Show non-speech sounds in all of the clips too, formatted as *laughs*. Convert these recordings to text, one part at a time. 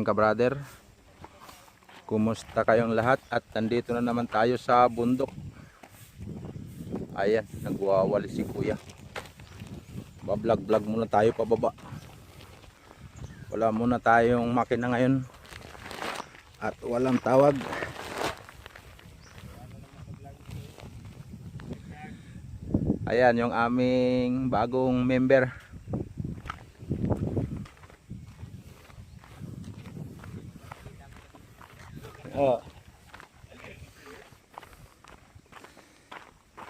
Good morning ka brother. Kumusta kayong lahat? At nandito na naman tayo sa bundok. Ayan, nagwawali si kuya. Bablog-vlog muna tayo pababa. Wala muna tayong makina ngayon. At walang tawag. Ayan yung aming bagong member. Oh.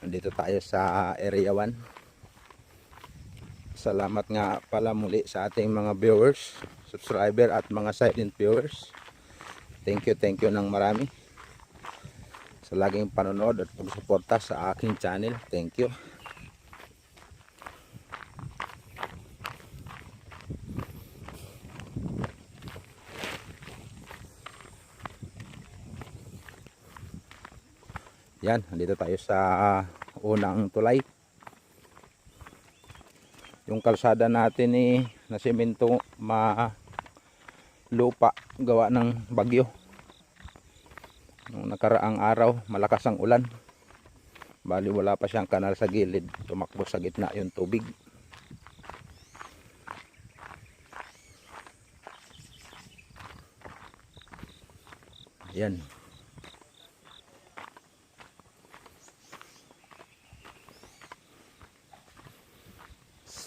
Nandito tayo sa Area 1. Salamat nga pala muli sa ating mga viewers, subscriber at mga silent viewers. Thank you, thank you ng marami sa laging panonood at pagsuporta sa aking channel. Thank you. Yan, nandito tayo sa unang tulay. Yung kalsada natin ni na semento ma lupa gawa ng bagyo. Nung nakaraang araw, malakas ang ulan. Bali wala pa siyang kanal sa gilid, tumakbo sa gitna yung tubig. Yan.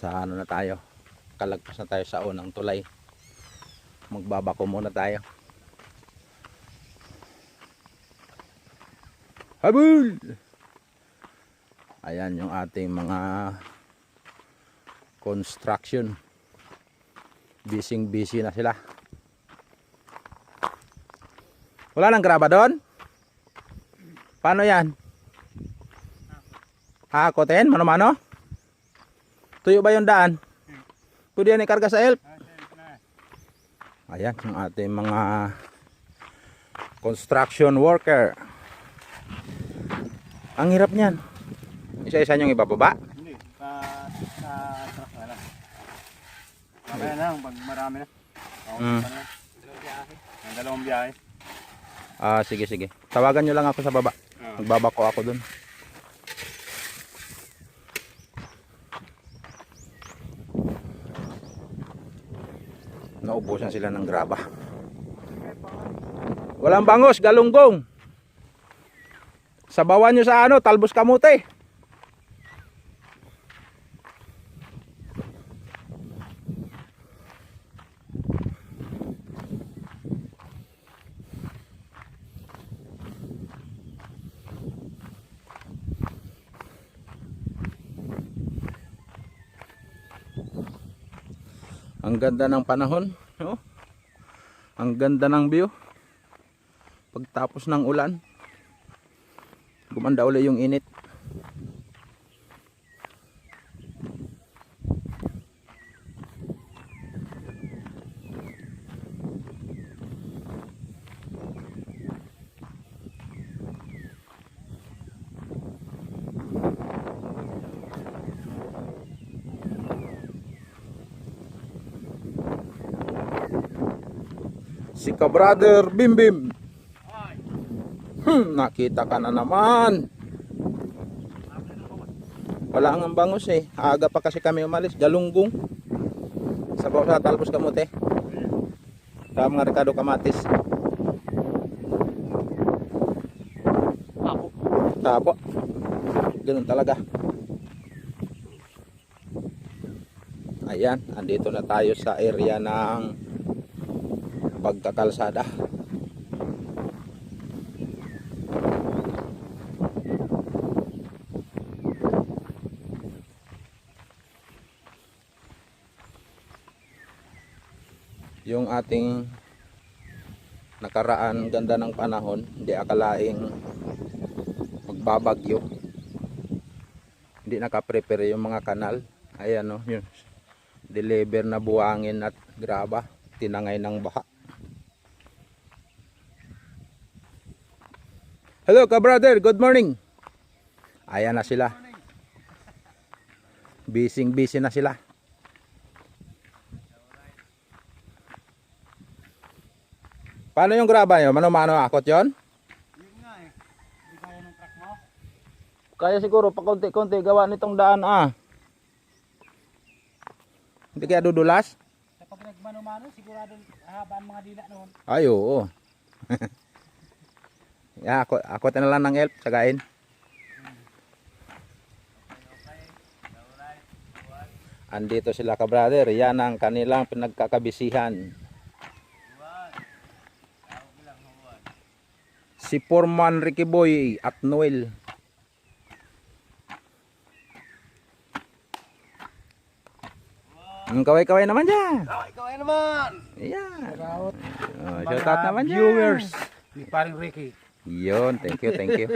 Sa ano na tayo? Kalagpas na tayo sa unang tulay. Magbabako muna tayo. Habul ayan yung ating mga construction. Busy busy na sila. Wala nang graba doon? Paano yan? Hakotin? Mano mano Tuyo ba yung daan? Pwede yan ikarga sa help? Ayan, yung ating mga construction worker. Ang hirap niyan. Isa-isa niyong ibababa. Hindi, pa, sa truck na lang. Mamaya na, pag marami na. Mm. Ang dalawang biyahe. Ah, sige, sige. Tawagan niyo lang ako sa baba. Ah. Magbabako ako dun. Naubusan sila ng graba. Walang bangos, galunggong. Sabawan nyo sa ano, talbos kamote. Ganda ng panahon. Oh. Ang ganda ng view. Pagtapos ng ulan. Gumanda uli yung init. Si ka brother Bim Bim. Hmm, nakita ka na naman. Wala ang bangus eh. Aga pa kasi kami umalis. Galunggong. Sabaw sa talbos kamote. Sa mga Ricardo Kamatis. Ako. Tapo. Ganun talaga. Ayan, andito na tayo sa area ng pagkakalsada. Yung ating nakaraan ganda ng panahon, hindi akalaing magbabagyo. Hindi nakaprepare yung mga kanal. Ayan no, yun. Deliver na buwangin at graba, tinangay ng baha. Hello ka brother, good morning. Ayan na sila. Busy busy na sila. Paano yung graba nyo? Mano-mano akot yon? Yun nga eh. Hindi kaya ng truck mo? Kaya siguro pa konti-konti gawa nitong daan ah. Hindi kaya dudulas? Kapag nagmano-mano, sigurado haba ang mga dila noon. Ay, oo. *laughs* yeah, ako, ako na lang ng help, sagain. Andito sila ka brother, yan ang kanilang pinagkakabisihan. Si Foreman Ricky Boy at Noel. Ang kaway-kaway naman dyan. Oh, ikaw ay naman! Yan. Shoutout. Oh, shout out naman dyan. viewers ni paring Ricky. Yun, thank you, thank you.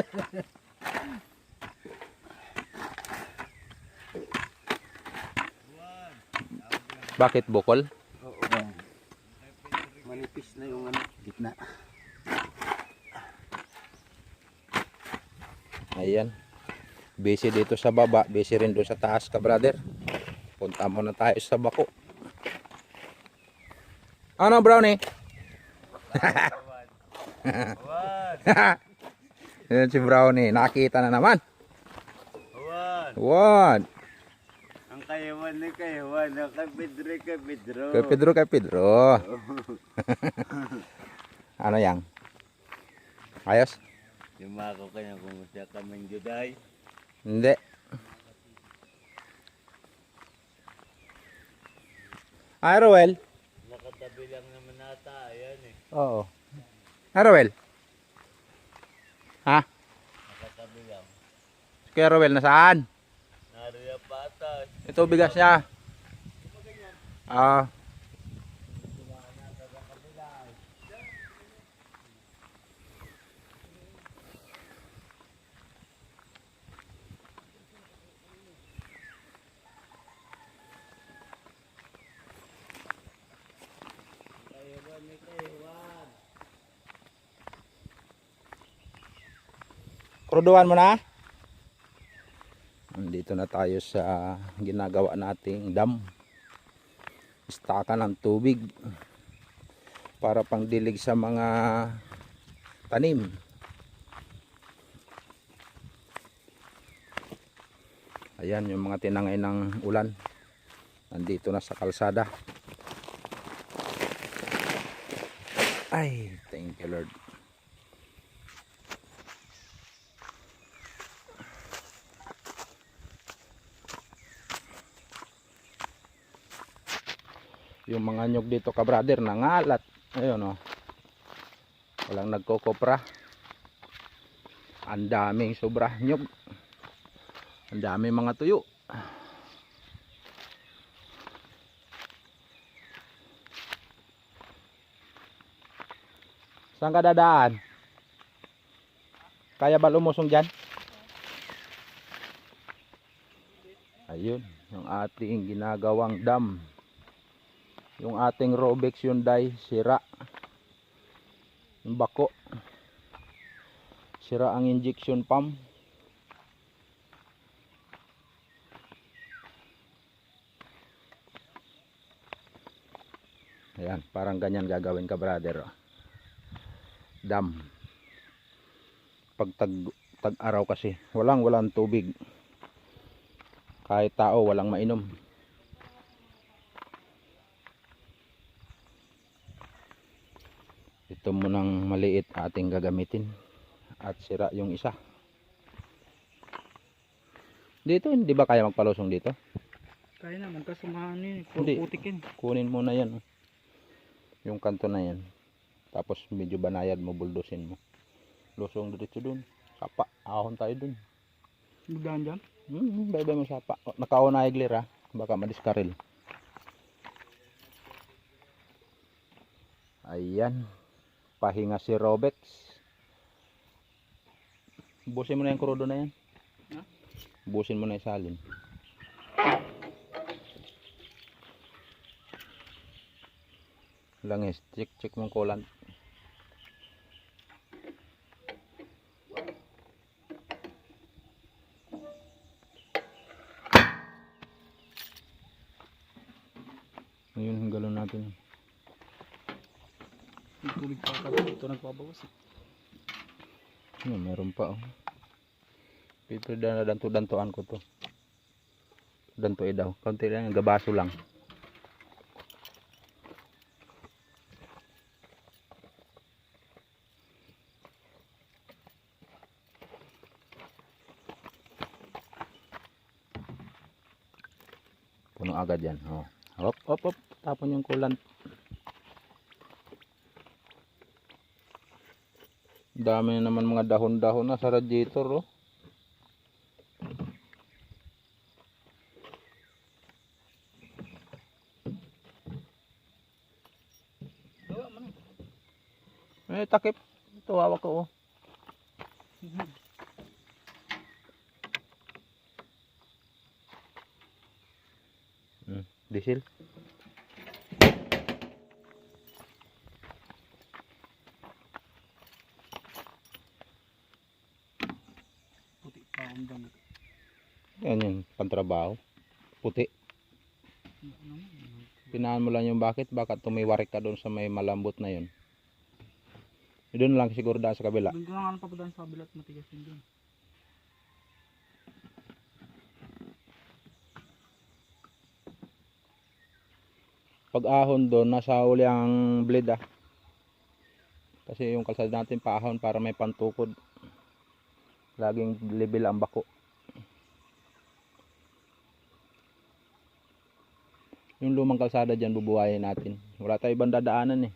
Bakit bukol? Oo. Manipis na yung ano, gitna. Ayan. Busy dito sa baba, busy rin doon sa taas ka brother. Punta muna tayo sa bako. Ano brownie? *laughs* *laughs* Yan si brownie, nakita na naman. Awan! What? Ang kayawan ni kayawan, ang. Kay Pedro, kay Pedro. *laughs* ano yang? Ayos? Yung mga ko kanya kumusta kaming juday. Hindi. Ay, Roel. Nakatabi lang naman nata, ayan eh. Oo. Ay, Roel. Ha? Nakatabi lang. Kaya Roel, nasaan? Nariya patas. Ito bigas niya. Ah. Kruduhan mo na? Nandito na tayo sa ginagawa nating dam. Istakan ng tubig para pangdilig sa mga tanim. Ayan yung mga tinangay ng ulan. Nandito na sa kalsada. Ay, thank you Lord. Yung mga nyog dito ka brother nangalat. Ayun oh. Walang nagkokopra ang daming sobra nyog ang daming mga tuyo. Saan ka dadaan? Kaya ba lumusong dyan? Ayun yung ating ginagawang dam yung ating Robex Hyundai sira. Yung bako. Sira ang injection pump. Ayan parang ganyan gagawin ka brother oh. dam. Pag tag, tag araw kasi walang walang tubig. Kahit tao walang mainom ito munang maliit ating gagamitin at sira yung isa. Dito hindi ba kaya magpalusong dito? Kaya naman, kasumahan yun. Hindi. Putikin. kunin mo na yan. Yung kanto na yan. Tapos medyo banayad mo buldusin mo. Lusong dito dun. Sapa ahon tayo dun. Biglaan dyan. hmm, bye bye mo sapa. Nakauna iglir ha? Baka madiskaril. Ayan pahinga si Robex. Busin mo na yung krudo na yan. Ha? busin mo na yung salin. Langis. Check check mong kulant Ayun, ang galon natin. Yung tubig pa kagabi, ito nagpabawas eh. Ano, meron pa oh. Pito na danto-dantoan ko to. Danto eh daw. Kaunti lang, gabaso lang. Puno agad yan. Oh. Hop, hop, hop. Tapon yung kulant. Dami na naman mga dahon-dahon na sa radiator, oh. Na. Eh, takip. Ito, hawak ko, oh. Hmm, diesel. Puti pa akong damit. Yan yung pantrabaho. Puti. Ano Pinaan mo lang yung bakit. Baka tumiwarik ka doon sa may malambot na yun. Doon lang siguro daan sa kabila. Doon ko lang papadaan sa kabilat matigas yun doon. Pag ahon doon, nasa uli ang blade ah. Kasi yung kalsada natin paahon para may pantukod. Laging level ang bako. Yung lumang kalsada dyan bubuhayin natin. Wala tayo ibang dadaanan eh.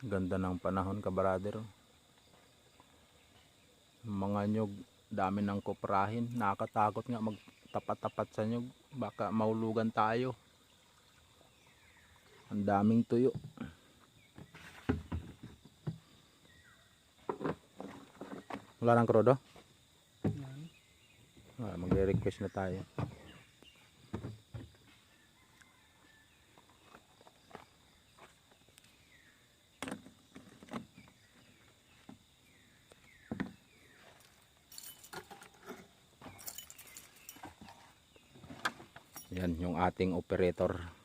Ganda ng panahon ka brother. Mga nyog, dami ng koprahin. Nakakatakot nga magtapat-tapat sa nyog. Baka maulugan tayo. Ang daming tuyo. Wala nang krodo? Ah, magre-request na tayo. Yan yung ating operator.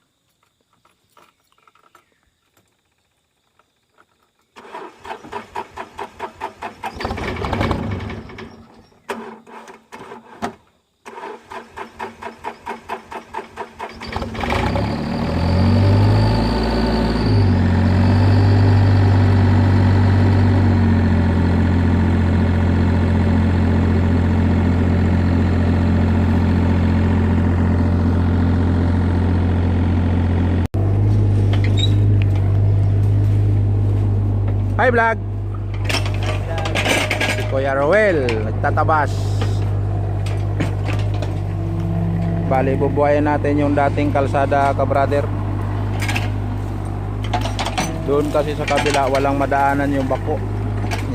Hi vlog! Si Kuya Roel, nagtatabas. Bali, bubuhayan natin yung dating kalsada ka brother. Doon kasi sa kabila, walang madaanan yung bako.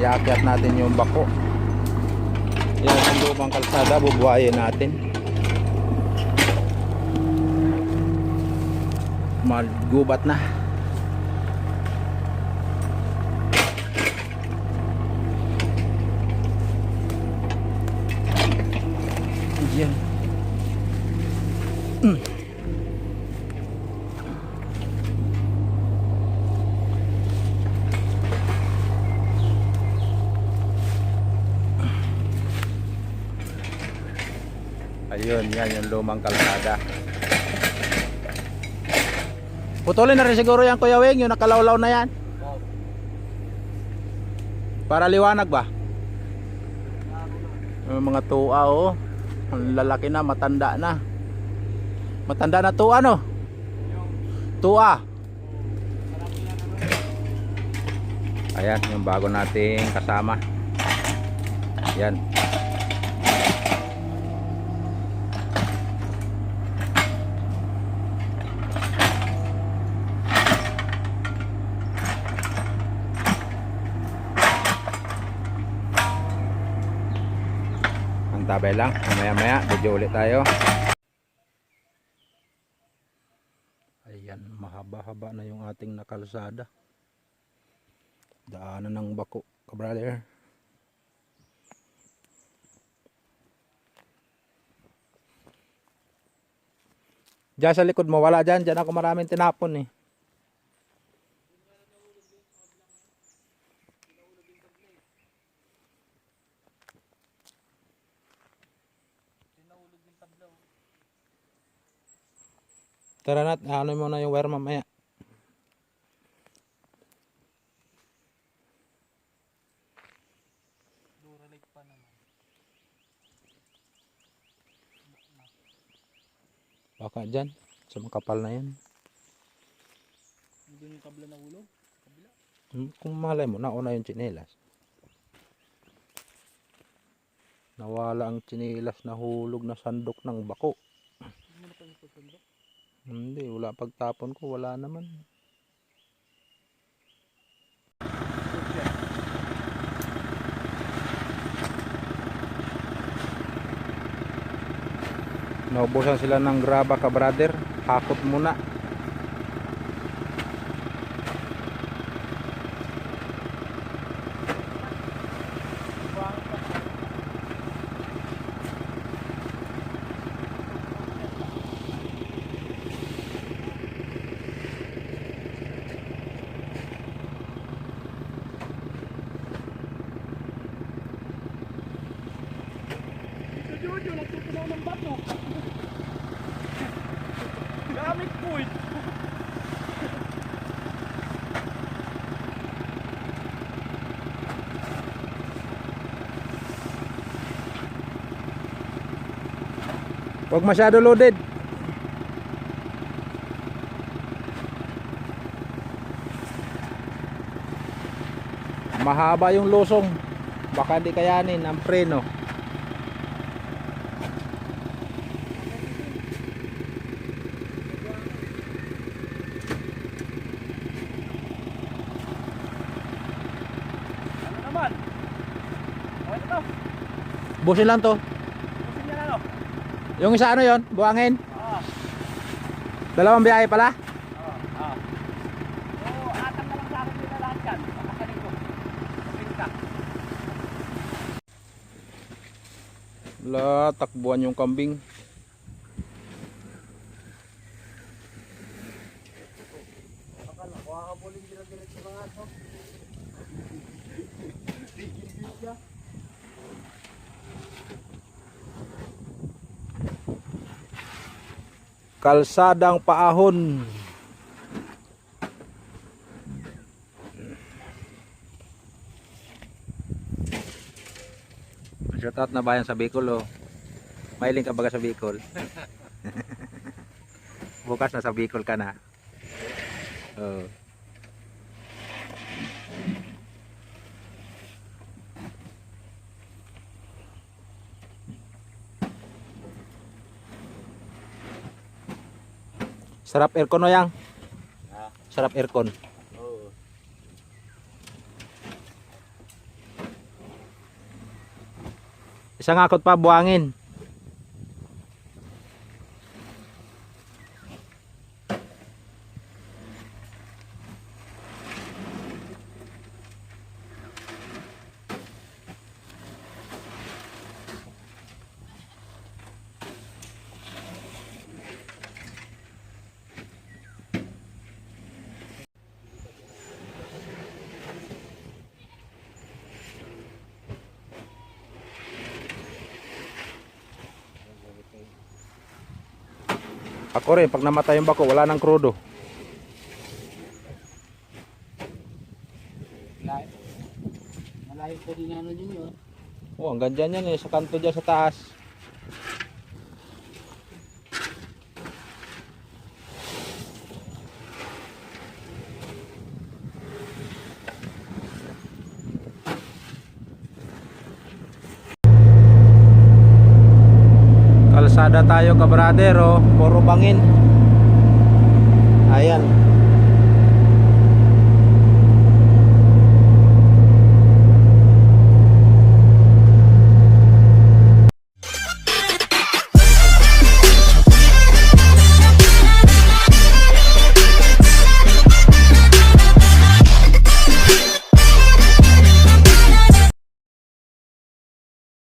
Iakyat natin yung bako. Yan ang lumang kalsada, bubuhayan natin. Maggubat na. Yan. Ayun, yan yung lumang kalsada. Putulin na rin siguro yan Kuya Weng, yung nakalawlaw na yan. Para liwanag ba? Yung mga tuwa oh. Lalaki na, matanda na. Matanda na tuwa no? Tuwa. Ayan, yung bago nating kasama. Yan. Tabay lang. Maya maya, video ulit tayo. Ayan, mahaba-haba na yung ating nakalsada. Daanan ng bako, kabrother. Diyan sa likod mo, wala dyan. Diyan ako maraming tinapon eh. Tara nat, ano mo na yung wire mamaya. Duralite pa naman. Baka dyan, sa makapal na yan. Hindi yung kabla na ulog. Kabila. Hmm, Kung malay mo, nauna yung tsinelas. Nawala ang tsinelas na hulog na sandok ng bako. Mo na pa yung pagkandok. Hindi, wala pagtapon ko, wala naman. Naubusan sila ng graba ka brother. Hakot muna. Huwag masyado loaded. Mahaba yung lusong. Baka di kayanin ang preno. Ano naman? Okay na to. Busin lang to. Pusin niya na no? Yung isa ano yon? Buhangin. Ah, Dalawang biyahe pala. ah, ah. Oo, atam na lang sa akin nila lahat yan. Ko. Kapinta. La, takbuhan yung kambing. Akala, makakabuling dire-diretso na nga to. Kalsadang paahon. Shoutout na bayan sa Bicol oh. Mailing ka baga sa Bicol. *laughs* Bukas na sa Bicol ka na. Oh. Sarap aircon o yang? Ha? Sarap aircon. Oo. Isang akot pa buhangin. Ako rin, pag namatay yung bako, wala nang krudo. Malayo. Po din ano din yun. Oh, hanggang dyan yan eh, sa kanto dyan sa taas. Kalsada tayo ka brother oh, puro bangin. Ayan.